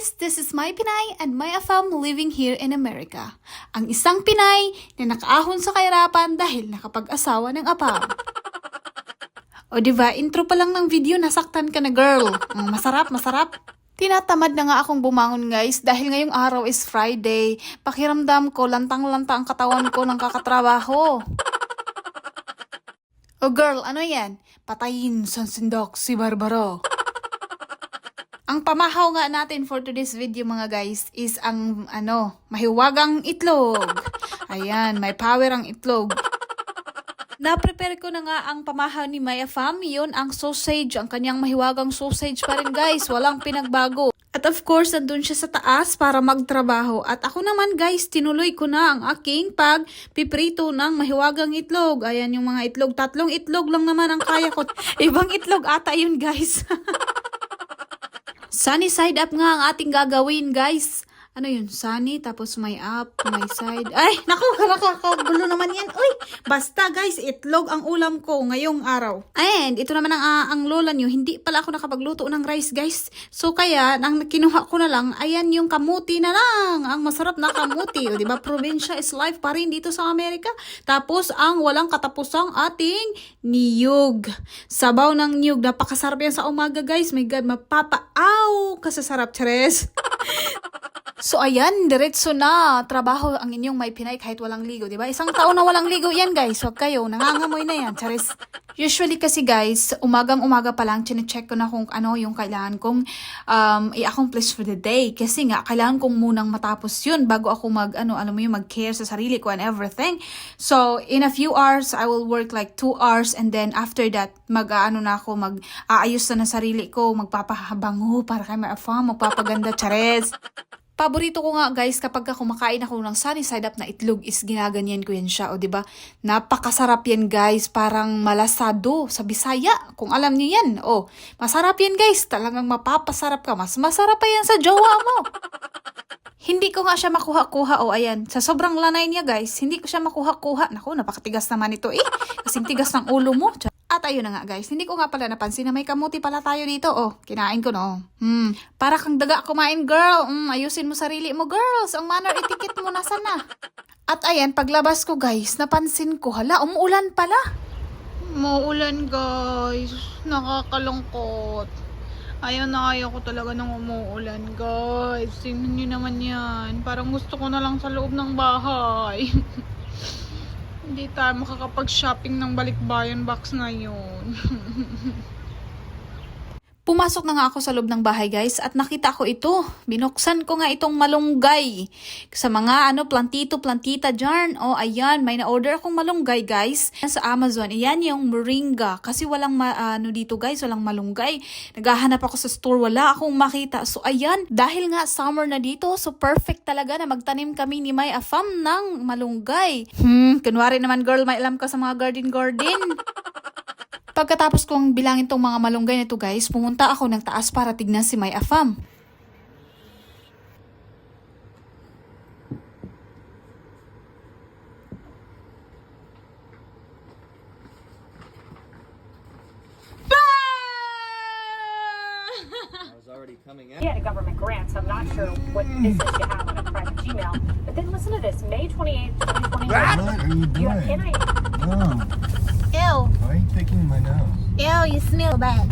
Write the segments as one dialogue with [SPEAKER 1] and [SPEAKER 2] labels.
[SPEAKER 1] guys! This is my Pinay and my afam living here in America. Ang isang Pinay na nakaahon sa kahirapan dahil nakapag-asawa ng apam. O diba, intro pa lang ng video, nasaktan ka na girl. Mm, masarap, masarap. Tinatamad na nga akong bumangon guys dahil ngayong araw is Friday. Pakiramdam ko, lantang-lanta ang katawan ko ng kakatrabaho. O girl, ano yan? Patayin sa sindok si Barbaro. Ang pamahaw nga natin for today's video mga guys is ang ano, mahiwagang itlog. Ayan, may power ang itlog. Na-prepare ko na nga ang pamahaw ni Maya Fam. Yun, ang sausage. Ang kanyang mahiwagang sausage pa rin guys. Walang pinagbago. At of course, nandun siya sa taas para magtrabaho. At ako naman guys, tinuloy ko na ang aking pagpiprito ng mahiwagang itlog. Ayan yung mga itlog. Tatlong itlog lang naman ang kaya ko. Ibang itlog ata yun guys. Sunny side up nga ang ating gagawin, guys. Ano yun? Sunny, tapos may up, may side. Ay, naku, nakakagulo naman yan. Uy, basta guys, itlog ang ulam ko ngayong araw. And, ito naman ang, ah, ang lola nyo, hindi pala ako nakapagluto ng rice, guys. So, kaya, ang kinuha ko na lang, ayan yung kamuti na lang. Ang masarap na kamuti. O, di ba? Probinsya is life pa rin dito sa Amerika. Tapos, ang walang katapusang ating niyog. Sabaw ng niyog. Napakasarap yan sa umaga, guys. My God, mapapaaw kasasarap, Cheres. So ayan, diretso na. Trabaho ang inyong may pinay kahit walang ligo, di ba? Isang taon na walang ligo yan, guys. Huwag kayo, nangangamoy na yan. Charis. Usually kasi guys, umagang umaga pa lang, chinecheck ko na kung ano yung kailangan kong um, i-accomplish for the day. Kasi nga, kailangan kong munang matapos yun bago ako mag, ano, alam mo yung mag-care sa sarili ko and everything. So, in a few hours, I will work like two hours and then after that, mag, ano na ako, mag-aayos na ng sarili ko, magpapahabango para kay my afam, magpapaganda, chares. Paborito ko nga guys kapag ka kumakain ako ng sunny side up na itlog is ginaganyan ko yan siya o ba? Napakasarap yan guys, parang malasado sa Bisaya. Kung alam niyo yan. Oh, masarap yan guys. Talagang mapapasarap ka. Mas masarap pa yan sa jowa mo. Hindi ko nga siya makuha-kuha. O, ayan. Sa sobrang lanay niya, guys, hindi ko siya makuha-kuha. Naku, napakatigas naman ito eh. Kasing tigas ng ulo mo. Ayun na nga, guys. Hindi ko nga pala napansin na may kamuti pala tayo dito. Oh, kinain ko, no? Hmm, para kang daga kumain, girl. Hmm, ayusin mo sarili mo, girls. Ang manner etiquette mo, nasa na? At ayan, paglabas ko, guys, napansin ko, hala, umuulan pala. Umuulan, guys. Nakakalungkot. Ayaw na ayaw ko talaga ng umuulan, guys. Tingnan nyo naman yan. Parang gusto ko na lang sa loob ng bahay. Hindi tayo makakapag-shopping ng balikbayan box ngayon. Pumasok na nga ako sa loob ng bahay guys at nakita ko ito. Binuksan ko nga itong malunggay. Sa mga ano plantito, plantita dyan. Oh ayan, may na-order akong malunggay guys. Sa Amazon, ayan yung moringa. Kasi walang ma- ano dito guys, walang malunggay. Naghahanap ako sa store, wala akong makita. So ayan, dahil nga summer na dito, so perfect talaga na magtanim kami ni May Afam ng malunggay. Hmm, kunwari naman girl, may alam ka sa mga garden-garden. Pagkatapos kong bilangin tong mga malunggay na to guys, pumunta ako ng taas para tignan si May Afam.
[SPEAKER 2] I was already coming
[SPEAKER 3] He
[SPEAKER 2] out.
[SPEAKER 3] had a government grant, so I'm not sure what this is you have on a private Gmail. But then listen to this, May 28th, 2021.
[SPEAKER 4] What are you
[SPEAKER 3] You have
[SPEAKER 4] doing?
[SPEAKER 3] NIH.
[SPEAKER 4] No.
[SPEAKER 1] Ew,
[SPEAKER 4] Why are you
[SPEAKER 1] ew, you smell bad.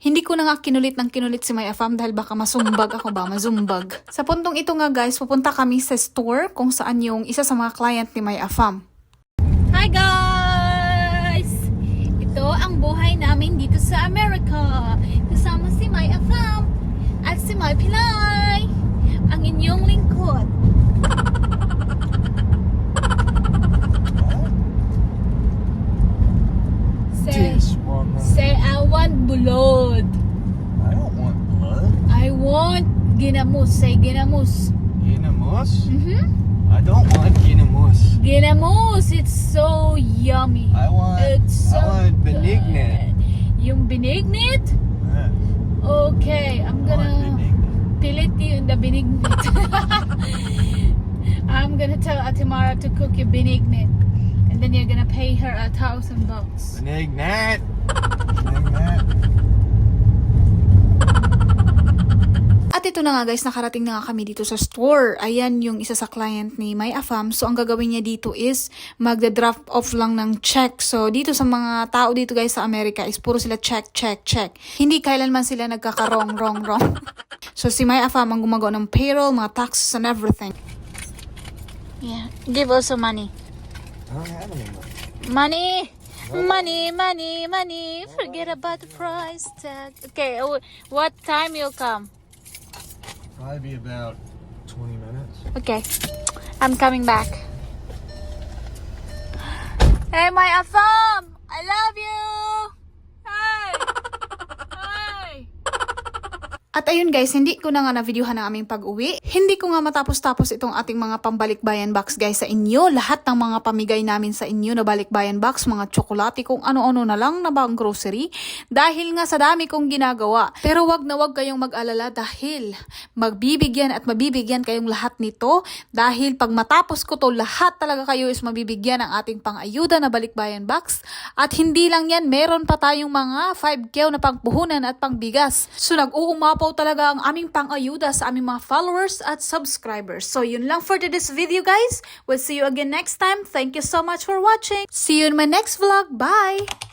[SPEAKER 1] Hindi ko na nga kinulit ng kinulit si May Afam dahil baka masumbag ako ba, mazumbag. Sa puntong ito nga guys, pupunta kami sa store kung saan yung isa sa mga client ni May Afam. Hi guys! Ito ang buhay namin dito sa Amerika. Kasama si May Afam si May Pilay. Ang inyong lingkod. Say, say I want blood.
[SPEAKER 4] I don't want blood.
[SPEAKER 1] I want ginamos. Say ginamos.
[SPEAKER 4] Ginamos?
[SPEAKER 1] Mm-hmm.
[SPEAKER 4] I don't want ginamos.
[SPEAKER 1] Ginamos. It's so yummy.
[SPEAKER 4] I want.
[SPEAKER 1] It's so
[SPEAKER 4] I want benignant.
[SPEAKER 1] good. Yung benignant?
[SPEAKER 4] Yeah,
[SPEAKER 1] Okay, I'm gonna pilit yung the benignant. I'm gonna tell Atimara to cook you benignit. And then you're gonna pay her a thousand bucks.
[SPEAKER 4] Benignat. Benignat.
[SPEAKER 1] Ito na nga guys, nakarating na nga kami dito sa store. Ayan yung isa sa client ni May Afam. So ang gagawin niya dito is magda-drop off lang ng check. So dito sa mga tao dito guys sa Amerika is puro sila check, check, check. Hindi kailanman sila nagkaka-wrong, wrong, wrong. so si May Afam ang gumagawa ng payroll, mga taxes and everything. Yeah, give also money.
[SPEAKER 4] I don't have any money.
[SPEAKER 1] Money, money, money, money. Forget about the price tag. Okay, what time you'll come?
[SPEAKER 4] Probably be about 20 minutes.
[SPEAKER 1] Okay, I'm coming back. Hey, my Afam! At ayun guys, hindi ko na nga na-videohan ang aming pag-uwi. Hindi ko nga matapos-tapos itong ating mga pambalikbayan box guys sa inyo. Lahat ng mga pamigay namin sa inyo na balikbayan box, mga tsokolate, kung ano-ano na lang na bang grocery. Dahil nga sa dami kong ginagawa. Pero wag na wag kayong mag-alala dahil magbibigyan at mabibigyan kayong lahat nito. Dahil pag matapos ko to, lahat talaga kayo is mabibigyan ng ating pang-ayuda na balikbayan box. At hindi lang yan, meron pa tayong mga 5K na pangpuhunan at pangbigas. So nag-uumapaw talaga ang aming pang-ayuda sa aming mga followers at subscribers. So yun lang for today's video guys. We'll see you again next time. Thank you so much for watching. See you in my next vlog. Bye!